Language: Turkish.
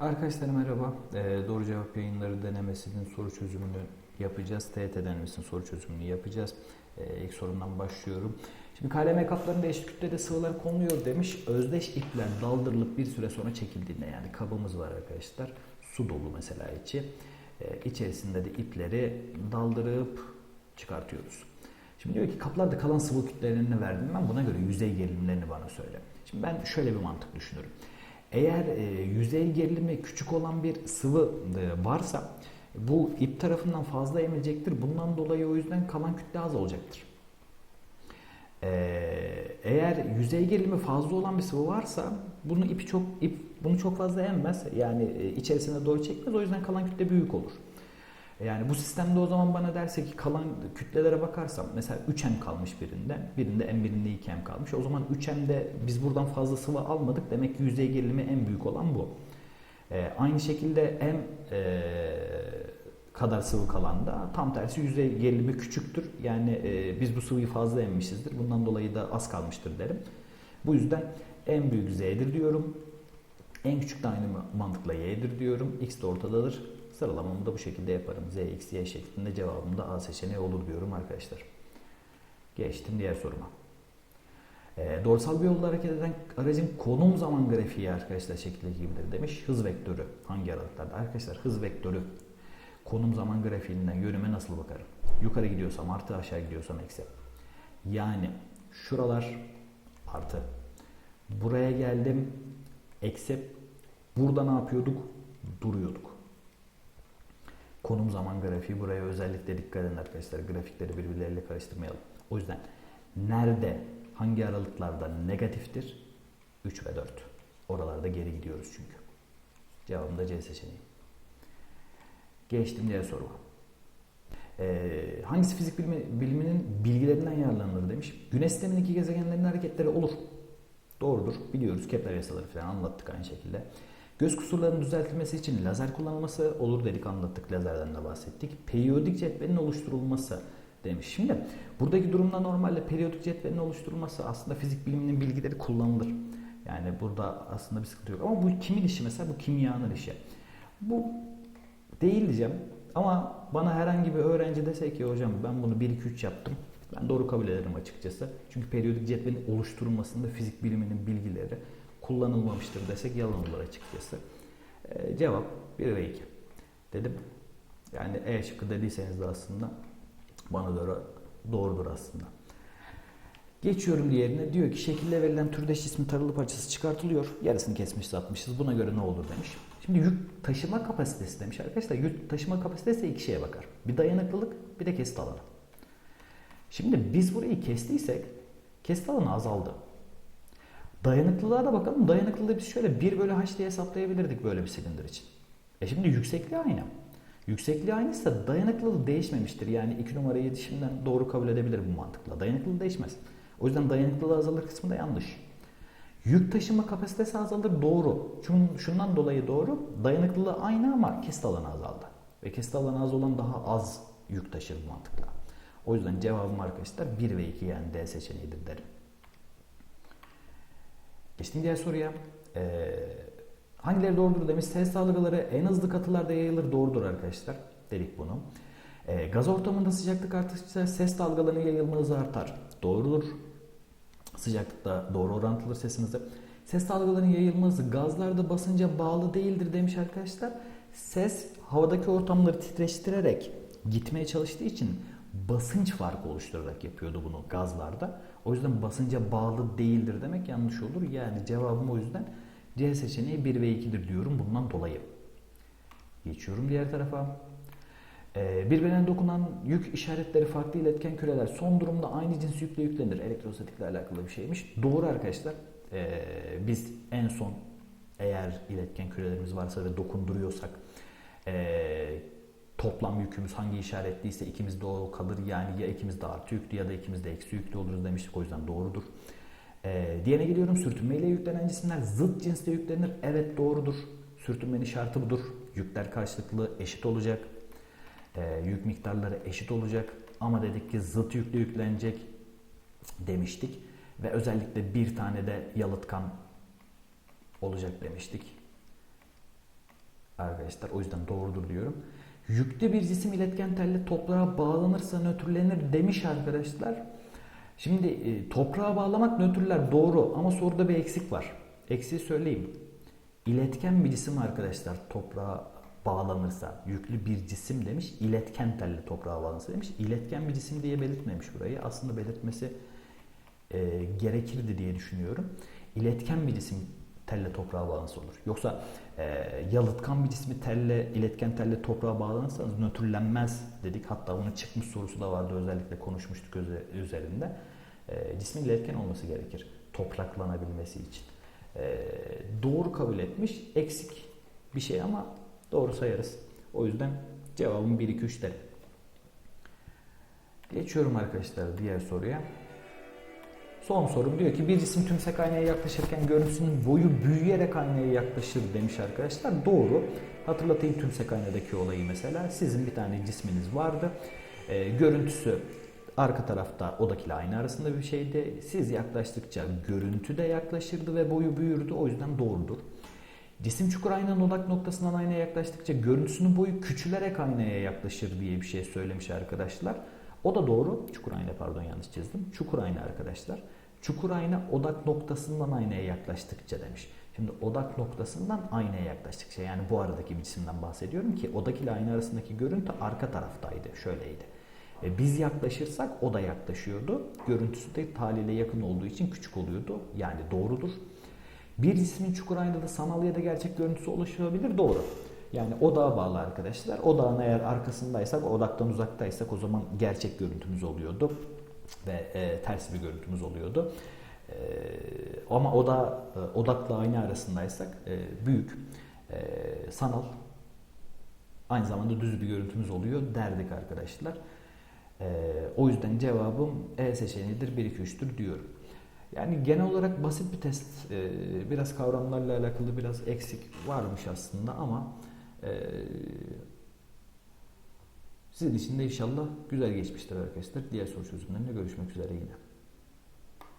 Arkadaşlar merhaba. Ee, doğru cevap yayınları denemesinin soru çözümünü yapacağız. TET denemesinin soru çözümünü yapacağız. Ee, ilk sorumdan başlıyorum. Şimdi KLM kaplarında eşit kütlede sıvılar konuluyor demiş. Özdeş ipler daldırılıp bir süre sonra çekildiğinde yani kabımız var arkadaşlar. Su dolu mesela içi. Ee, içerisinde de ipleri daldırıp çıkartıyoruz. Şimdi diyor ki kaplarda kalan sıvı kütlelerini verdim ben buna göre yüzey gerilimlerini bana söyle. Şimdi ben şöyle bir mantık düşünüyorum. Eğer e, yüzey gerilimi küçük olan bir sıvı e, varsa bu ip tarafından fazla emilecektir. Bundan dolayı o yüzden kalan kütle az olacaktır. E, eğer yüzey gerilimi fazla olan bir sıvı varsa bunu ipi çok ip bunu çok fazla emmez. Yani e, içerisine doğru çekmez. O yüzden kalan kütle büyük olur. Yani bu sistemde o zaman bana derse ki kalan kütlelere bakarsam mesela 3M kalmış birinde, birinde M birinde 2M kalmış. O zaman 3M'de biz buradan fazla sıvı almadık. Demek ki yüzey gerilimi en büyük olan bu. Ee, aynı şekilde M e, kadar sıvı kalan da tam tersi yüzey gerilimi küçüktür. Yani e, biz bu sıvıyı fazla emmişizdir. Bundan dolayı da az kalmıştır derim. Bu yüzden en büyük Z'dir diyorum. En küçük de aynı mantıkla Y'dir diyorum. X de ortadadır. Sıralamamı da bu şekilde yaparım. Z, X, Y şeklinde cevabım da A seçeneği olur diyorum arkadaşlar. Geçtim diğer soruma. E, dorsal bir yolda hareket eden aracın konum zaman grafiği arkadaşlar şekildeki gibidir demiş. Hız vektörü hangi aralıklarda? Arkadaşlar hız vektörü konum zaman grafiğinden yönüme nasıl bakarım? Yukarı gidiyorsam artı aşağı gidiyorsam eksi. Yani şuralar artı. Buraya geldim eksi. Burada ne yapıyorduk? Duruyorduk. Konum zaman grafiği buraya özellikle dikkat edin arkadaşlar. Grafikleri birbirleriyle karıştırmayalım. O yüzden nerede, hangi aralıklarda negatiftir? 3 ve 4. Oralarda geri gidiyoruz çünkü. Cevabım da C seçeneği. Geçtim diğer soruma. Ee, hangisi fizik bilimi, biliminin bilgilerinden yararlanılır demiş. Güneş sistemindeki gezegenlerin hareketleri olur. Doğrudur. Biliyoruz. Kepler yasaları falan anlattık aynı şekilde. Göz kusurlarının düzeltilmesi için lazer kullanılması olur dedik anlattık lazerden de bahsettik. Periyodik cetvelin oluşturulması demiş. Şimdi buradaki durumda normalde periyodik cetvelin oluşturulması aslında fizik biliminin bilgileri kullanılır. Yani burada aslında bir sıkıntı yok. Ama bu kimin işi mesela? Bu kimyanın işi. Bu değil diyeceğim. Ama bana herhangi bir öğrenci dese ki hocam ben bunu 1-2-3 yaptım. Ben doğru kabul ederim açıkçası. Çünkü periyodik cetvelin oluşturulmasında fizik biliminin bilgileri kullanılmamıştır desek yalan olur açıkçası. Ee, cevap 1 ve 2 dedim. Yani E şıkkı dediyseniz de aslında bana göre doğrudur aslında. Geçiyorum diğerine. Diyor ki şekilde verilen türdeş cismin tarılıp açısı çıkartılıyor. Yarısını kesmişiz atmışız. Buna göre ne olur demiş. Şimdi yük taşıma kapasitesi demiş arkadaşlar. Yük taşıma kapasitesi iki şeye bakar. Bir dayanıklılık bir de kesit alanı. Şimdi biz burayı kestiysek kesit alanı azaldı. Dayanıklılığa da bakalım. Dayanıklılığı biz şöyle 1 bölü h diye hesaplayabilirdik böyle bir silindir için. E şimdi yüksekliği aynı. Yüksekliği aynıysa dayanıklılığı değişmemiştir. Yani 2 numarayı şimdiden doğru kabul edebilir bu mantıkla. Dayanıklılığı değişmez. O yüzden dayanıklılığı azalır kısmı da yanlış. Yük taşıma kapasitesi azalır doğru. Çünkü şundan dolayı doğru. Dayanıklılığı aynı ama kesit alanı azaldı. Ve kesit alanı az olan daha az yük taşır bu mantıkla. O yüzden cevabım arkadaşlar 1 ve 2 yani D seçeneğidir derim. Geçtiğim diğer soruya. Ee, hangileri doğrudur demiş. Ses dalgaları en hızlı katılarda yayılır. Doğrudur arkadaşlar. Dedik bunu. Ee, gaz ortamında sıcaklık artışça ses dalgalarının yayılma hızı artar. Doğrudur. Sıcaklıkta doğru orantılıdır sesimizde. Ses dalgalarının yayılma hızı gazlarda basınca bağlı değildir demiş arkadaşlar. Ses havadaki ortamları titreştirerek gitmeye çalıştığı için basınç farkı oluşturarak yapıyordu bunu gazlarda. O yüzden basınca bağlı değildir demek yanlış olur. Yani cevabım o yüzden C seçeneği 1 ve 2'dir diyorum bundan dolayı. Geçiyorum diğer tarafa. Ee, birbirine dokunan yük işaretleri farklı iletken küreler son durumda aynı cins yükle yüklenir. Elektrostatikle alakalı bir şeymiş. Doğru arkadaşlar. Ee, biz en son eğer iletken kürelerimiz varsa ve dokunduruyorsak ee, toplam yükümüz hangi işaretliyse ikimiz o kalır. Yani ya ikimiz de artı yüklü ya da ikimiz de eksi yüklü oluruz demiştik. O yüzden doğrudur. Ee, diğerine geliyorum. Sürtünmeyle yüklenen cisimler zıt cinste yüklenir. Evet doğrudur. Sürtünmenin şartı budur. Yükler karşılıklı eşit olacak. Ee, yük miktarları eşit olacak. Ama dedik ki zıt yüklü yüklenecek demiştik. Ve özellikle bir tane de yalıtkan olacak demiştik. arkadaşlar. O yüzden doğrudur diyorum. Yüklü bir cisim iletken telle toprağa bağlanırsa nötrlenir demiş arkadaşlar. Şimdi e, toprağa bağlamak nötrler doğru ama soruda bir eksik var. Eksiği söyleyeyim. İletken bir cisim arkadaşlar toprağa bağlanırsa yüklü bir cisim demiş. İletken telle toprağa bağlanırsa demiş. İletken bir cisim diye belirtmemiş burayı. Aslında belirtmesi e, gerekirdi diye düşünüyorum. İletken bir cisim telle toprağa bağlanırsa olur. Yoksa e, yalıtkan bir cismi telle, iletken telle toprağa bağlanırsanız nötrlenmez dedik. Hatta bunun çıkmış sorusu da vardı özellikle konuşmuştuk üzerinde. E, cismin iletken olması gerekir topraklanabilmesi için. E, doğru kabul etmiş. Eksik bir şey ama doğru sayarız. O yüzden cevabım 1 2 3 derim. Geçiyorum arkadaşlar diğer soruya. Son sorum diyor ki bir cisim tümsek aynaya yaklaşırken görüntüsünün boyu büyüyerek aynaya yaklaşır demiş arkadaşlar. Doğru. Hatırlatayım tümsek aynadaki olayı mesela. Sizin bir tane cisminiz vardı. Ee, görüntüsü arka tarafta odakiyle aynı arasında bir şeydi. Siz yaklaştıkça görüntü de yaklaşırdı ve boyu büyürdü. O yüzden doğrudur. Cisim çukur aynanın odak noktasından aynaya yaklaştıkça görüntüsünün boyu küçülerek aynaya yaklaşır diye bir şey söylemiş arkadaşlar. O da doğru. Çukur ayna pardon yanlış çizdim. Çukur ayna arkadaşlar. Çukur ayna odak noktasından aynaya yaklaştıkça demiş. Şimdi odak noktasından aynaya yaklaştıkça yani bu aradaki bir cisimden bahsediyorum ki odak ile ayna arasındaki görüntü arka taraftaydı. Şöyleydi. E, Biz yaklaşırsak o da yaklaşıyordu. Görüntüsü de haliyle yakın olduğu için küçük oluyordu. Yani doğrudur. Bir cismin çukur aynada sanal ya da gerçek görüntüsü oluşabilir. Doğru. Yani odağa bağlı arkadaşlar. Odağın eğer arkasındaysak, odaktan uzaktaysak o zaman gerçek görüntümüz oluyordu. Ve e, ters bir görüntümüz oluyordu. E, ama oda e, odakla aynı arasındaysak e, büyük, e, sanal, aynı zamanda düz bir görüntümüz oluyor derdik arkadaşlar. E, o yüzden cevabım E seçeneğidir, 1 2 3'tür diyorum. Yani genel olarak basit bir test. E, biraz kavramlarla alakalı biraz eksik varmış aslında ama e, sizin için de inşallah güzel geçmiştir arkadaşlar. Diğer soru çözümlerinde görüşmek üzere yine.